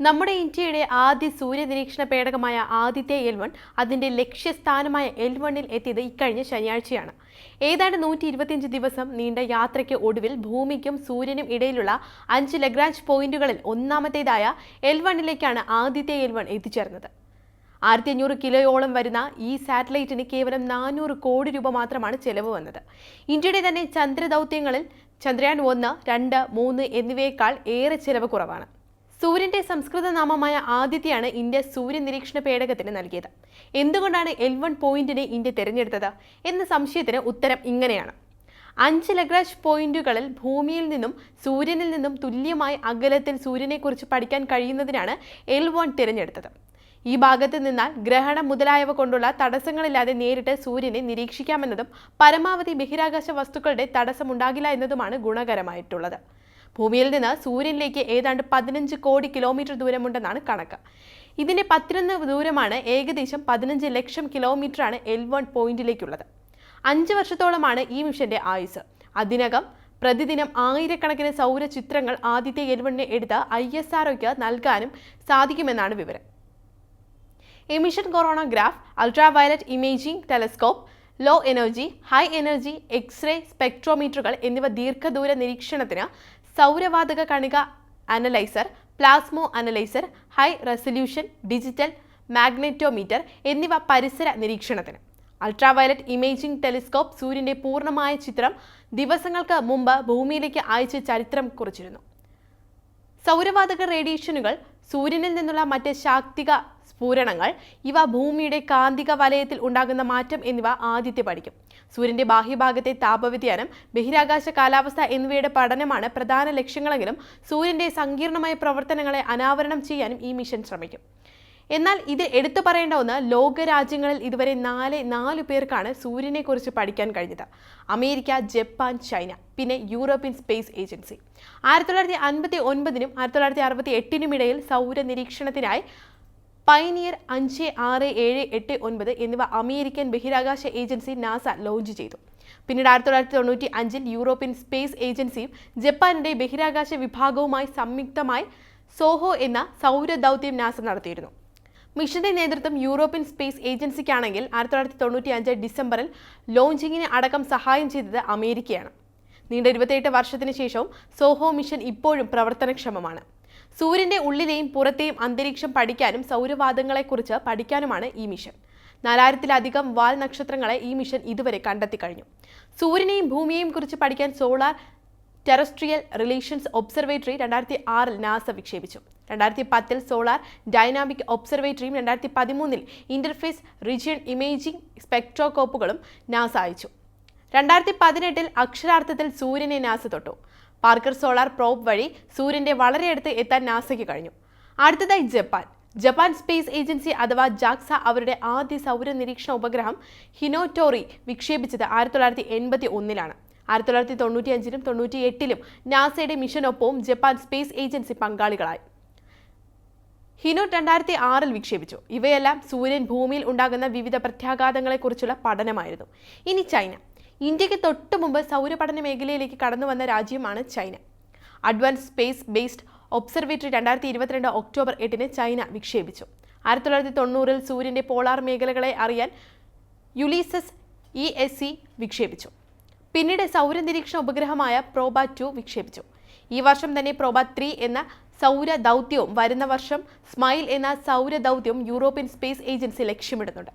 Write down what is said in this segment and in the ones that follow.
നമ്മുടെ ഇന്ത്യയുടെ ആദ്യ സൂര്യനിരീക്ഷണ പേടകമായ ആദിത്യ എൽ വൺ അതിന്റെ ലക്ഷ്യസ്ഥാനമായ എൽ വണ്ണിൽ എത്തിയത് ഇക്കഴിഞ്ഞ ശനിയാഴ്ചയാണ്. ഏതാണ്ട് നൂറ്റി ഇരുപത്തിയഞ്ച് ദിവസം നീണ്ട യാത്രയ്ക്ക് ഒടുവിൽ ഭൂമിക്കും സൂര്യനും ഇടയിലുള്ള അഞ്ച് ലഗ്രാഞ്ച് പോയിന്റുകളിൽ ഒന്നാമത്തേതായ എൽ വണ്ണിലേക്കാണ് ആദിത്യ എൽ വൺ എത്തിച്ചേർന്നത്. ആയിരത്തി അഞ്ഞൂറ് കിലോയോളം വരുന്ന ഈ സാറ്റലൈറ്റിന് കേവലം നാനൂറ് കോടി രൂപ മാത്രമാണ് ചെലവ് വന്നത്. ഇന്ത്യയുടെ തന്നെ ചന്ദ്രദൗത്യങ്ങളിൽ ചന്ദ്രയാൻ ഒന്ന് രണ്ട് മൂന്ന് എന്നിവയേക്കാൾ ഏറെ ചെലവ് കുറവാണ്. സൂര്യന്റെ സംസ്കൃത നാമമായ ആദിത്യയാണ് ഇന്ത്യ സൂര്യ നിരീക്ഷണ പേടകത്തിന് നൽകിയത്. എന്തുകൊണ്ടാണ് എൽ വൺ പോയിന്റിനെ ഇന്ത്യ തിരഞ്ഞെടുത്തത്? എന്ന സംശയത്തിന് ഉത്തരം ഇങ്ങനെയാണ്. അഞ്ച് ലഗ്രാജ് പോയിന്റുകളിൽ ഭൂമിയിൽ നിന്നും സൂര്യനിൽ നിന്നും തുല്യമായ അകലത്തിൽ സൂര്യനെക്കുറിച്ച് പഠിക്കാൻ കഴിയുന്നതിനാണ് എൽ വൺ തിരഞ്ഞെടുത്തത്. ഈ ഭാഗത്ത് നിന്നാൽ ഗ്രഹണം മുതലായവ കൊണ്ടുള്ള തടസ്സങ്ങളില്ലാതെ നേരിട്ട് സൂര്യനെ നിരീക്ഷിക്കാമെന്നതും പരമാവധി ബഹിരാകാശ വസ്തുക്കളുടെ തടസ്സമുണ്ടാകില്ല എന്നതുമാണ് ഗുണകരമായിട്ടുള്ളത്. ഭൂമിയിൽ നിന്ന് സൂര്യനിലേക്ക് ഏതാണ്ട് പതിനഞ്ച് കോടി കിലോമീറ്റർ ദൂരമുണ്ടെന്നാണ് കണക്ക്. ഇതിന്റെ പത്തിരന്ന് ദൂരമാണ് ഏകദേശം പതിനഞ്ച് ലക്ഷം കിലോമീറ്ററാണ് എൽ വൺ പോയിന്റിലേക്കുള്ളത്. അഞ്ച് വർഷത്തോളമാണ് ഈ മിഷന്റെ ആയുസ്. അതിനകം പ്രതിദിനം ആയിരക്കണക്കിന് സൗര ചിത്രങ്ങൾ ആദ്യത്തെ എൽവണ്ണിനെ എടുത്ത് ഐ എസ് ആർഒയ്ക്ക് നൽകാനും സാധിക്കുമെന്നാണ് വിവരം. Emission coronagraph ultra violet imaging telescope low energy high energy X-ray സ്പെക്ട്രോമീറ്ററുകൾ എന്നിവ ദീർഘദൂര നിരീക്ഷണത്തിന് സൗരവാതക കണിക analyser plasma analyser high resolution digital magnetometer എന്നിവ പരിസര നിരീക്ഷണത്തിന്. അൾട്രാവയലറ്റ് ഇമേജിംഗ് ടെലിസ്കോപ്പ് സൂര്യന്റെ പൂർണമായ ചിത്രം ദിവസങ്ങൾക്ക് മുമ്പ് ഭൂമിയിലേക്ക് അയച്ച് ചരിത്രം കുറിച്ചിരുന്നു. സൗരവാതക റേഡിയേഷനുകൾ സൂര്യനിൽ നിന്നുള്ള മറ്റ് ശാക്തിക സ്ഫുരണങ്ങൾ ഇവ ഭൂമിയുടെ കാന്തിക വലയത്തിൽ ഉണ്ടാകുന്ന മാറ്റം എന്നിവ ആദ്യത്തെ പഠിക്കും. സൂര്യന്റെ ബാഹ്യഭാഗത്തെ താപവ്യതിയാനം ബഹിരാകാശ കാലാവസ്ഥ എന്നിവയുടെ പഠനമാണ് പ്രധാന ലക്ഷ്യങ്ങളെങ്കിലും സൂര്യന്റെ സങ്കീർണമായ പ്രവർത്തനങ്ങളെ അനാവരണം ചെയ്യാനും ഈ മിഷൻ ശ്രമിക്കും. എന്നാൽ ഇതിൽ എടുത്തു പറയേണ്ട ഒന്ന് ലോകരാജ്യങ്ങളിൽ ഇതുവരെ നാല് നാല് പേർക്കാണ് സൂര്യനെക്കുറിച്ച് പഠിക്കാൻ കഴിഞ്ഞത്. അമേരിക്ക ജപ്പാൻ ചൈന പിന്നെ യൂറോപ്യൻ സ്പേസ് ഏജൻസി. ആയിരത്തി തൊള്ളായിരത്തി അൻപത്തി ഒൻപതിനും ആയിരത്തി തൊള്ളായിരത്തി അറുപത്തി എട്ടിനും ഇടയിൽ സൗര നിരീക്ഷണത്തിനായി പൈനിയർ അഞ്ച് ആറ് ഏഴ് എട്ട് ഒൻപത് എന്നിവ അമേരിക്കൻ ബഹിരാകാശ ഏജൻസി നാസ ലോഞ്ച് ചെയ്തു. പിന്നീട് ആയിരത്തി തൊള്ളായിരത്തി തൊണ്ണൂറ്റി അഞ്ചിൽ യൂറോപ്യൻ സ്പേസ് ഏജൻസിയും ജപ്പാന്റെ ബഹിരാകാശ വിഭാഗവുമായി സംയുക്തമായി സോഹോ എന്ന സൗര ദൗത്യം നാസ നടത്തിയിരുന്നു. മിഷന്റെ നേതൃത്വം യൂറോപ്യൻ സ്പേസ് ഏജൻസിക്കാണെങ്കിൽ ആയിരത്തി തൊള്ളായിരത്തി തൊണ്ണൂറ്റി അഞ്ച് ഡിസംബറിൽ ലോഞ്ചിങ്ങിന് അടക്കം സഹായം ചെയ്തത് അമേരിക്കയാണ്. നീണ്ട ഇരുപത്തിയെട്ട് വർഷത്തിന് ശേഷവും സോഹോ മിഷൻ ഇപ്പോഴും പ്രവർത്തനക്ഷമമാണ്. സൂര്യന്റെ ഉള്ളിലെയും പുറത്തെയും അന്തരീക്ഷം പഠിക്കാനും സൗരവാദങ്ങളെക്കുറിച്ച് പഠിക്കാനുമാണ് ഈ മിഷൻ. നാലായിരത്തിലധികം വാൽ നക്ഷത്രങ്ങളെ ഈ മിഷൻ ഇതുവരെ കണ്ടെത്തി കഴിഞ്ഞു. സൂര്യനെയും ഭൂമിയെയും കുറിച്ച് പഠിക്കാൻ സോളാർ ടെറസ്ട്രിയൽ റിലേഷൻസ് ഒബ്സർവേറ്ററി രണ്ടായിരത്തി ആറിൽ നാസ വിക്ഷേപിച്ചു. രണ്ടായിരത്തി പത്തിൽ സോളാർ ഡൈനാമിക് ഒബ്സർവേറ്ററിയും രണ്ടായിരത്തി പതിമൂന്നിൽ ഇന്റർഫേസ് റീജിയൻ ഇമേജിംഗ് സ്പെക്ട്രോകോപ്പുകളും നാസ അയച്ചു. രണ്ടായിരത്തി പതിനെട്ടിൽ അക്ഷരാർത്ഥത്തിൽ സൂര്യനെ നാസ തൊട്ടു. പാർക്കർ സോളാർ പ്രോബ് വഴി സൂര്യന്റെ വളരെ അടുത്ത് എത്താൻ നാസയ്ക്ക് കഴിഞ്ഞു. അടുത്തതായി ജപ്പാൻ. ജപ്പാൻ സ്പേസ് ഏജൻസി അഥവാ ജാക്സ അവരുടെ ആദ്യ സൗര നിരീക്ഷണ ഉപഗ്രഹം ഹിനോറ്റോറി വിക്ഷേപിച്ചത് ആയിരത്തി തൊള്ളായിരത്തി എൺപത്തി ഒന്നിലാണ് ആയിരത്തി തൊള്ളായിരത്തി തൊണ്ണൂറ്റി അഞ്ചിലും തൊണ്ണൂറ്റി എട്ടിലും നാസയുടെ മിഷനൊപ്പവും ജപ്പാൻ സ്പേസ് ഏജൻസി പങ്കാളികളായി. ഹിനോട്ട് രണ്ടായിരത്തി ആറിൽ വിക്ഷേപിച്ചു. ഇവയെല്ലാം സൂര്യൻ ഭൂമിയിൽ ഉണ്ടാകുന്ന വിവിധ പ്രത്യാഘാതങ്ങളെക്കുറിച്ചുള്ള പഠനമായിരുന്നു. ഇനി ചൈന. ഇന്ത്യയ്ക്ക് തൊട്ടു മുമ്പ് സൗരപഠന മേഖലയിലേക്ക് കടന്നു വന്ന രാജ്യമാണ് China. Advance space based observatory രണ്ടായിരത്തി ഇരുപത്തിരണ്ട് ഒക്ടോബർ എട്ടിന് ചൈന വിക്ഷേപിച്ചു. ആയിരത്തി തൊള്ളായിരത്തി തൊണ്ണൂറിൽ സൂര്യന്റെ പോളാർ മേഖലകളെ അറിയാൻ യുലീസസ് ഇ എസ് സി വിക്ഷേപിച്ചു. പിന്നീട് സൗരനിരീക്ഷണ ഉപഗ്രഹമായ പ്രോബ ടു വിക്ഷേപിച്ചു. ഈ വർഷം തന്നെ പ്രോബ ത്രീ എന്ന സൗര ദൗത്യവും വരുന്ന വർഷം സ്മൈൽ എന്ന സൗര ദൗത്യവും യൂറോപ്യൻ സ്പേസ് ഏജൻസി ലക്ഷ്യമിടുന്നുണ്ട്.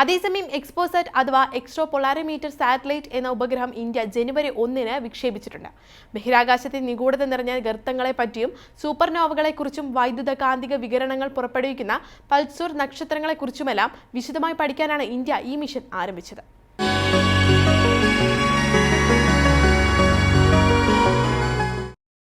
അതേസമയം എക്സ്പോസറ്റ് അഥവാ എക്സ്ട്രോ പൊളാരമീറ്റർ സാറ്റലൈറ്റ് എന്ന ഉപഗ്രഹം ഇന്ത്യ ജനുവരി ഒന്നിന് വിക്ഷേപിച്ചിട്ടുണ്ട്. ബഹിരാകാശത്തെ നിഗൂഢത നിറഞ്ഞ ഗർത്തങ്ങളെ പറ്റിയും സൂപ്പർനോവകളെക്കുറിച്ചും വൈദ്യുത കാന്തിക വികരണങ്ങൾ പുറപ്പെടുവിക്കുന്ന പൾസൂർ നക്ഷത്രങ്ങളെക്കുറിച്ചുമെല്ലാം വിശദമായി പഠിക്കാനാണ് ഇന്ത്യ ഈ മിഷൻ ആരംഭിച്ചത്.